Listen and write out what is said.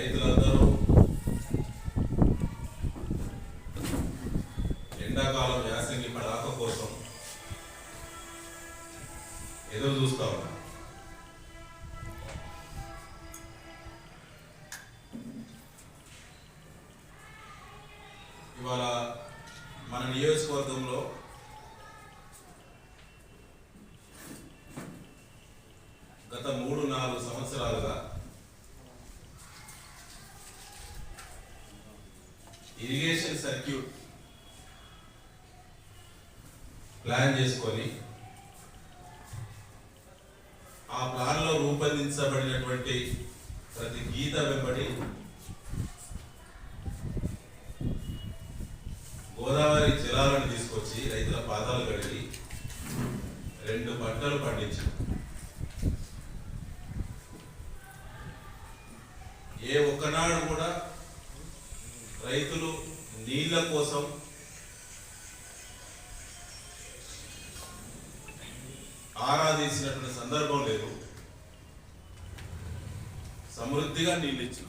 రైతులందరూ ఎండాకాలం యాసంగి పడాక కోసం ఎదురు చూస్తా ఉన్నా. ఇవాళ మన నియోజకవర్గంలో గత మూడు నాలుగు సంవత్సరాలుగా ఇరిగేషన్ సర్క్యూట్ ప్లాన్ చేసుకొని ఆ ప్లాన్లో రూపొందించబడినటువంటి ప్రతి గీత వెంబడి గోదావరి జలాలను తీసుకొచ్చి రైతుల పాదాలు కడిగి రెండు పంటలు పండించారు. ఏ ఒక్కనాడు కూడా రైతులు నీళ్ళ కోసం ఆరాధించినటువంటి సందర్భం లేదు. సమృద్ధిగా నీళ్ళు ఇచ్చిన.